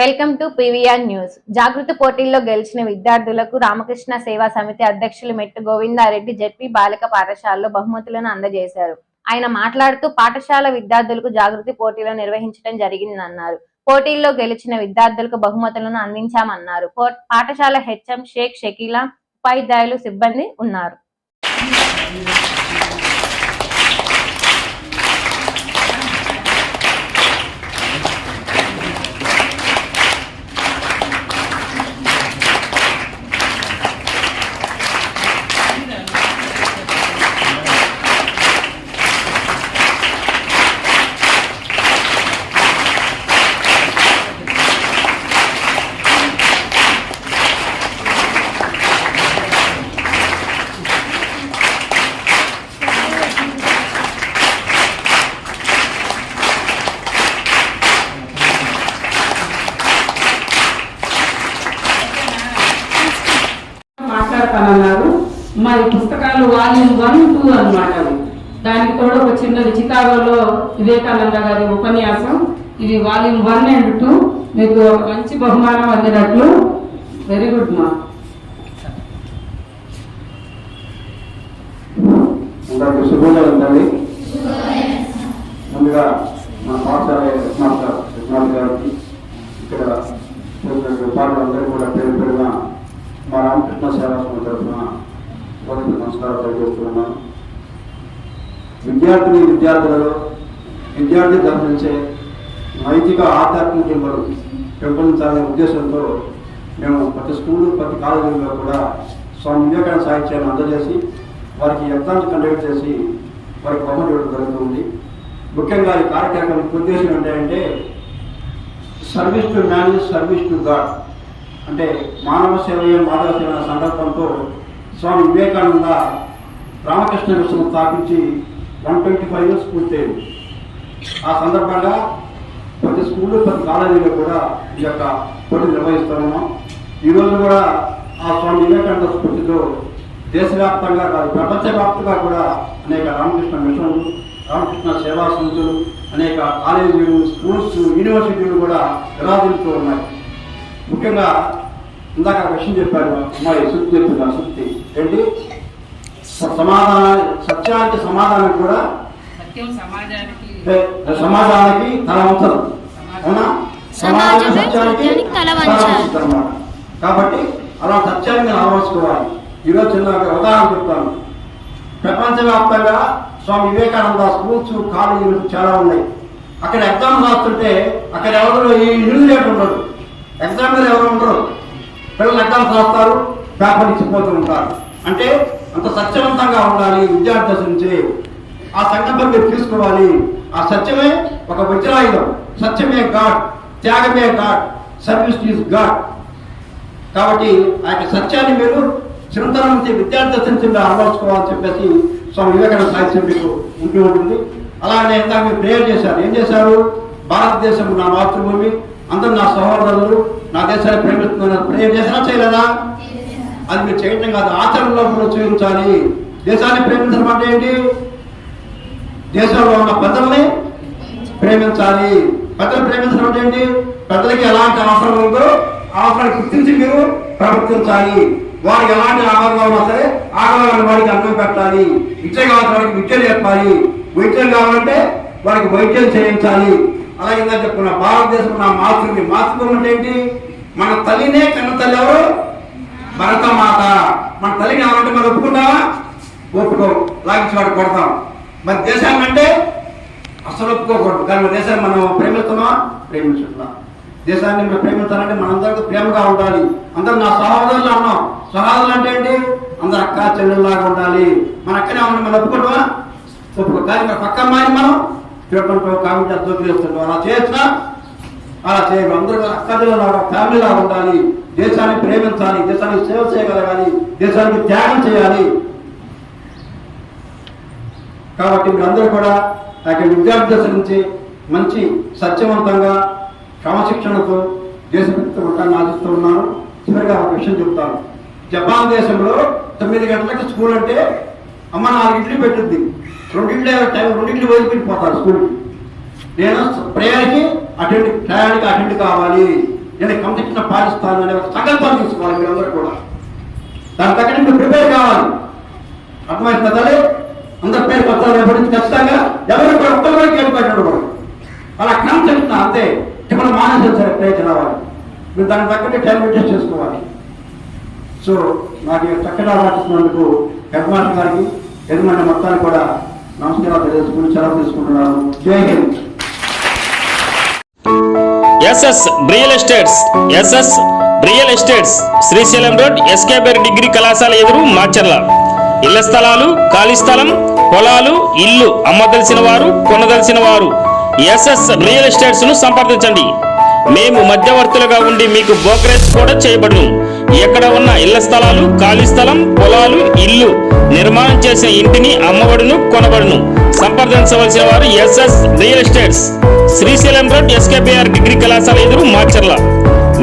Welcome to PVR news. Jagruti పోటీల్లో గెలిచిన విద్యార్థులకు రామకృష్ణ సేవా సమితి అధ్యక్షులు మెట్టు గోవిందారెడ్డి జెడ్పీ బాలిక పాఠశాలలో బహుమతులను అందజేశారు. ఆయన మాట్లాడుతూ పాఠశాల విద్యార్థులకు జాగృతి పోటీలు నిర్వహించడం జరిగిందన్నారు. పోటీల్లో గెలిచిన విద్యార్థులకు బహుమతులను అందించామన్నారు. పాఠశాల హెచ్ఎం షేక్ షకీలా ఉపాధ్యాయులు సిబ్బంది ఉన్నారు. మాట్లాడతానన్నారు మరి పుస్తకాలు వాల్యూమ్ వన్ టూ అన్నమాట దానికి కూడా ఒక చిన్నది చికాగోలో వివేకానంద గారి ఉపన్యాసం. ఇది వాల్యూమ్ వన్ అండ్ టూ. మీకు ఒక మంచి బహుమానం అందినట్లు. వెరీ గుడ్ మా. శుభోదయం ఉండాలి ముందుగా మా పాఠశాల మాస్టర్ విశ్వనాథ్ గారికి ఇక్కడ పాటలందరూ కూడా పేరు పేరున మా రామకృష్ణ సేవాశ్రమం తరఫున మొదటి నమస్కారం తెలియజేస్తున్నాను విద్యార్థిని విద్యార్థులలో విద్యార్థి ధరించే నైతిక ఆధ్యాత్మిక విలువలు పెంపొందించాలనే ఉద్దేశంతో మేము ప్రతి స్కూలు ప్రతి కాలేజీలో కూడా స్వామి వివేకానంద సాహిత్యాన్ని అందజేసి వారికి ఎగ్జామ్స్ కండక్ట్ చేసి వారికి బొమ్మ చూడడం జరుగుతుంది. ముఖ్యంగా ఈ కార్యక్రమం ఉద్దేశం ఏంటంటే service to man service to god అంటే మానవ సేవ మాధవ సేవ సందర్భంతో సంకల్పంతో స్వామి వివేకానంద రామకృష్ణ మిషన్ స్థాపించి వన్ ట్వంటీ ఫైవ్ ఇయర్స్ పూర్తయింది ఆ సందర్భంగా ప్రతి స్కూళ్ళు ప్రతి కాలేజీలో కూడా ఈ యొక్క పోటీ నిర్వహిస్తూ ఉన్నాం. ఈరోజు కూడా ఆ స్వామి వివేకానంద స్ఫూర్తితో దేశవ్యాప్తంగా కాదు ప్రపంచవ్యాప్తంగా కూడా అనేక రామకృష్ణ మిషన్లు రామకృష్ణ సేవా సంస్థలు అనేక కాలేజీలు స్కూల్స్ యూనివర్సిటీలు కూడా విరాజిల్లుతూ ఉన్నాయి. ముఖ్యంగా ఇందాక విషయం చెప్పారు అమ్మాయి సుత్తి చెప్తున్నా సుత్తి. ఏంటి? సమాధాన సత్యానికి సమాధానం కూడా సత్యం సమాజానికి తల వంచదు. అవునా? సమాజమే సత్యానికి తల. కాబట్టి అలా సత్యాన్ని నేను అలవర్చుకోవాలి ఈరోజు చిన్న ఉదాహరణ చెప్తాను. ప్రపంచవ్యాప్తంగా స్వామి వివేకానంద స్కూల్స్ కాలేజీలు చాలా ఉన్నాయి. అక్కడ ఎగ్జామ్ రాస్తుంటే అక్కడ ఎవరు ఈ ఇన్విజిలేటర్ ఉండదు ఎగ్జామ్ ఎవరు ఉండరు. పిల్లలు ఎగ్జామ్స్ రాస్తారు పేపర్ ఇచ్చిపోతూ ఉంటారు. అంటే అంత సత్యవంతంగా ఉండాలి విద్యార్థి దశ నుంచి. ఆ సంకల్పం మీరు తీసుకోవాలి. ఆ సత్యమే ఒక వజ్రాయుధం. సత్యమే గాడ్ త్యాగమే గాడ్ సర్వీస్ ఈజ్ గాడ్. కాబట్టి ఆ యొక్క సత్యాన్ని మీరు చిరంతరం నుంచి విద్యార్థి దశ నుంచి మీరు అలవర్చుకోవాలని చెప్పేసి స్వామి వివేకానంద సాహిత్యం మీకు ఉంటూ ఉంటుంది. అలాగే ఇందాక మీరు ప్రేయర్ చేశారు. ఏం చేశారు? భారతదేశం నా మాతృభూమి. అందరూ నా సహోదరులు. నా దేశాన్ని ప్రేమిస్తున్నారు. ప్రేయర్ చేసినా చేయలేదా. అది మీరు చేయటం కాదు ఆచరణలో కూడా చూపించాలి దేశాన్ని ప్రేమించడం అంటే ఏంటి? దేశంలో ఉన్న ప్రజల్ని ప్రేమించాలి. ప్రజలు ప్రేమించడం అంటే ఏంటి? ప్రజలకి ఎలాంటి అవసరం ఉందో అవసరం గుర్తించి మీరు ప్రవర్తించాలి. వారికి ఎలాంటి ఆహారంగా ఉన్నా సరే ఆహారాన్ని వారికి అన్నం పెట్టాలి. విద్య కావాల్సిన వారికి విద్య నేర్పాలి. వైద్యం కావాలంటే వారికి వైద్యం చేయించాలి. అలాగే ఇందాక చెప్పుకున్న భారతదేశం నా మాతృని మాతృత్వం అంటే ఏంటి? మన తల్లినే కన్న తల్లి ఎవరు? భరతమాత మన తల్లిని ఎవరంటే మనం ఒప్పుకున్నావా ఒప్పుకో. లాగించి వాడు కొడతాం. మరి దేశాన్ని అంటే అసలు ఒప్పుకోకూడదు. కానీ మన దేశాన్ని మనం ప్రేమిస్తామా ప్రేమించుతున్నాం దేశాన్ని మనం ప్రేమించాలంటే మనందరికీ ప్రేమగా ఉండాలి. అందరూ నా సహోదరులు అన్నాం. సహోదరులు అంటే ఏంటి? అందరు అక్క చెల్లెల్లాగా ఉండాలి. మన అక్కనే ఉన్న. మనం ఒప్పుకుంటామా? ఒప్పుకో. కానీ మన పక్క మారి మనం తిరుగుతుంటాం కాబట్టి అర్థం చేస్తుంటాం అలా చేయొచ్చా అలా చేయరు అందరూ అక్క ఫ్యామిలీ లాగా ఉండాలి. దేశాన్ని ప్రేమించాలి దేశానికి సేవ చేయగలగాలి దేశానికి త్యాగం చేయాలి. కాబట్టి మీరందరూ కూడా అక్కడ విద్యార్థి దశ నుంచి మంచి సత్యవంతంగా క్రమశిక్షణతో దేశభక్తి ఉంటాన్ని ఆశిస్తూ ఉన్నాను. చివరిగా ఒక విషయం చెప్తాను జపాన్ దేశంలో తొమ్మిది గంటలకు స్కూల్ అంటే అమ్మ నాలుగు ఇడ్లీ పెట్టుద్ది. రెండింటి టైం రెండింటిని వదిలిపెట్టిపోతారు స్కూల్కి. నేను ప్రేయర్కి అటెండ్ టయానికి అటెండ్ కావాలి. నేను క్రమశిక్షణ పాటిస్తాను అనే ఒక సంకల్పం తీసుకోవాలి మీరందరూ కూడా. దాని తగ్గట్టు మీరు ప్రిపేర్ కావాలి. అర్థమైంది కదా అందరి పేరు కొత్త రేపటి ఖచ్చితంగా ఎవరు కూడా ఒక్కరు కేసు పెట్టడం అలా చెప్తున్నా అంతే. ఇప్పుడు మానసిక సరే ప్రయత్నం రావాలి మీరు దాని తగ్గట్టు టైం అడ్జస్ట్ చేసుకోవాలి. సో నాకు ఈ చక్కగా ఆలోచిస్తున్నందుకు హెడ్ మాస్టర్ గారికి యజమాని మొత్తాన్ని కూడా నమస్కారాలు తెలుసుకుని సెలవు తీసుకుంటున్నాను. జై Hind. SS real estates SS real estates Srisailam road SKBR degree కళాశాల ఎదురు మాచర్ల. ఇళ్ళ స్థలాలు ఖాళీ స్థలం పొలాలు ఇల్లు అమ్మదలిసిన వారు కొనదలిసిన వారు. ఎస్ఎస్ రియల్ ఎస్టేట్స్ను సంప్రదించండి. మేము మధ్యవర్తులుగా ఉండి మీకు బ్రోకరేజ్ కూడా చేయబడును. ఎక్కడ ఉన్న ఇళ్ళ స్థలాలు ఖాళీ స్థలం పొలాలు ఇల్లు నిర్మాణం చేసిన ఇంటిని అమ్మబడును కొనబడును. సంప్రదించవలసిన వారు SS real estates Srisailam road SKBR degree కళాశాల ఎదురు మాచర్ల.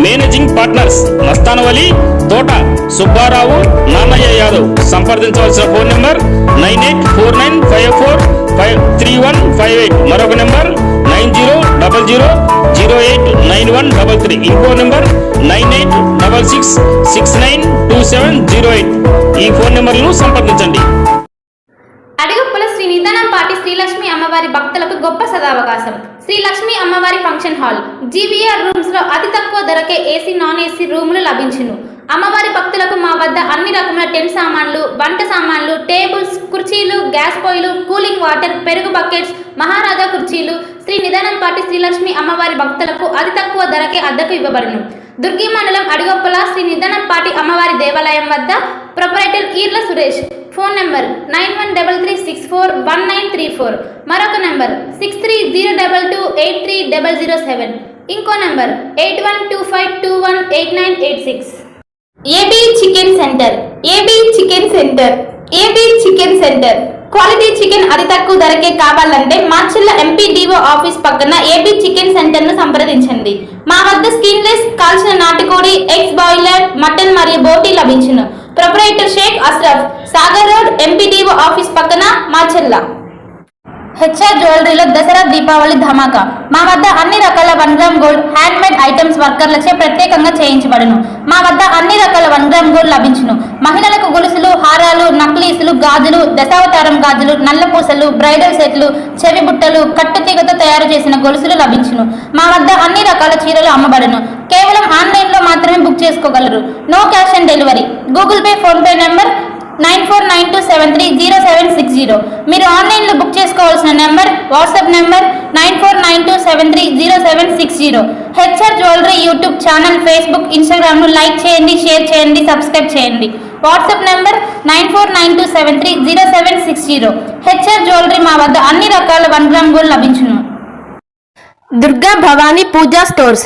మేనేజింగ్ పార్ట్నర్స్ నస్తానవలి తోట సుబ్బారావు నాన్నయ్య యాదవ్. సంప్రదించవలసిన phone number nine eight four nine five four five three one five eight. మరొక number nine zero double zero zero eight nine one double three. ఇంకో number nine eight double six six nine two seven zero eight. ఈ phone నెంబర్లను సంప్రదించండి. అడుగుప్పుల శ్రీ నిదానం పాటి శ్రీలక్ష్మి అమ్మవారి భక్తులకు గొప్ప సదావకాశం. శ్రీ లక్ష్మీ అమ్మవారి ఫంక్షన్ హాల్. జీవీఆర్ రూమ్స్లో అతి తక్కువ ధరకే ఏసీ నాన్ ఏసీ రూములు లభించును. అమ్మవారి భక్తులకు మా వద్ద అన్ని రకముల టెంట్ సామాన్లు వంట సామాన్లు టేబుల్స్ కుర్చీలు గ్యాస్ పొయ్యిలు కూలింగ్ వాటర్ పెరుగు బకెట్స్ మహారాజా కుర్చీలు శ్రీ నిదానం పాటి శ్రీలక్ష్మి అమ్మవారి భక్తులకు అతి తక్కువ ధరకే అద్దెకు ఇవ్వబడును. దుర్గి మండలం అడిగొప్పల శ్రీ నిదానం పాటి అమ్మవారి దేవాలయం వద్ద proprietor Eerla Suresh. Phone number nine one double three six four one nine three four. మరొక number six three zero double two eight three double zero seven. ఇంకో number eight one two five two one eight nine eight six. AB chicken centre AB chicken centre AB chicken centre. Quality chicken అతి తక్కువ ధరకే కావాలంటే మార్చిల్ల MPDO office పక్కన AB chicken సెంటర్ను సంప్రదించండి. మా వద్ద స్కిన్లెస్ కాల్చిన నాటుకోడి ఎగ్స్ బాయిలర్ మటన్ మరియు బోటీ లభించును. Proprietor Sheikh Ashraf Sagar road MPDO office పక్కన మార్చెల్ల హెచ్ఆర్ జ్యువెలరీలో దసరా దీపావళి ధమాకా. మా వద్ద అన్ని రకాల one gram gold hand made items వర్కర్లచే ప్రత్యేకంగా చేయించబడును. మా వద్ద అన్ని రకాల వన్ గ్రామ్ గోల్డ్ లభించును. మహిళలకు గొలుసులు హారాలు నక్లీసులు గాజులు దశావతారం గాజులు నల్ల పూసలు బ్రైడల్ సెట్లు చెవి బుట్టలు కట్టుతీగతో తయారు చేసిన గొలుసులు లభించును. మా వద్ద అన్ని రకాల చీరలు అమ్మబడును. కేవలం ఆన్లైన్లో మాత్రమే బుక్ చేసుకోగలరు. No cash on delivery. Google Pay PhonePe number nine four nine two seven three zero seven six zero. మీరు ఆన్లైన్లో బుక్ చేసుకోవాల్సిన number WhatsApp number nine four nine two seven three zero seven six zero. HR jewellery YouTube channel Facebook ఇన్స్టాగ్రామ్ను like చేయండి share చేయండి subscribe చేయండి. WhatsApp number nine four nine two seven three zero seven six zero. HR jewellery మా వద్ద అన్ని రకాల one gram gold లభించును. Durga Bhavani puja stores.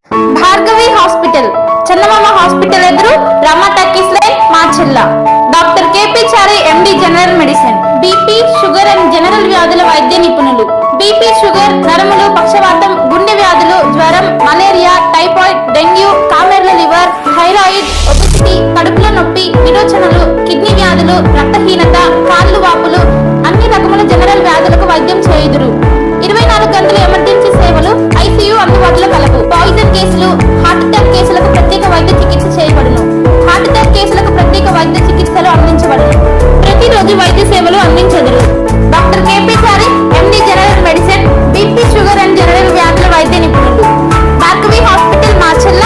Bhargavi hospital. చందమామ hospital ఎదురు Rama టక్కీస్ line మా చెల్ల. Doctor KP Chari MD general medicine. BP sugar and general వ్యాధుల వైద్య నిపుణులు. బీపీ షుగర్ నరములు పక్షవాతం గుండె వ్యాధులు జ్వరం మలేరియా టైఫాయిడ్ డెంగ్యూ కామెర్ల లివర్ థైరాయిడ్ ఒబిసిటీ కడుపులో నొప్పి విరోచనలు కిడ్నీ వ్యాధులు రక్తహీనత కాళ్ళు వాపులు అన్ని రకముల జనరల్ వ్యాధులకు వైద్యం చేయుదురు. ఇరవై నాలుగు గంటల ఎమర్జెన్సీ సేవలు ఐసీయూ అందుబాటులో కలవు. పాయిజన్ కేసులు హార్ట్ అటాక్ కేసులకు ప్రత్యేక వైద్య చికిత్స చేయబడును. హార్ట్ అటాక్ కేసులకు ప్రత్యేక వైద్య చికిత్సలు అందించబడును. ప్రతిరోజు వైద్య సేవలు అందించదురు. Doctor KP Sari MD general medicine BP sugar and general వ్యాధుల వైద్య నిపుణులు. భార్గవి హాస్పిటల్ మార్చల్ల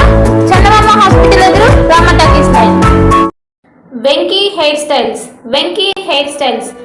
చందమామ హాస్పిటల్ ఎదురు Rama Talkies line. Venky hair styles Venky hair styles.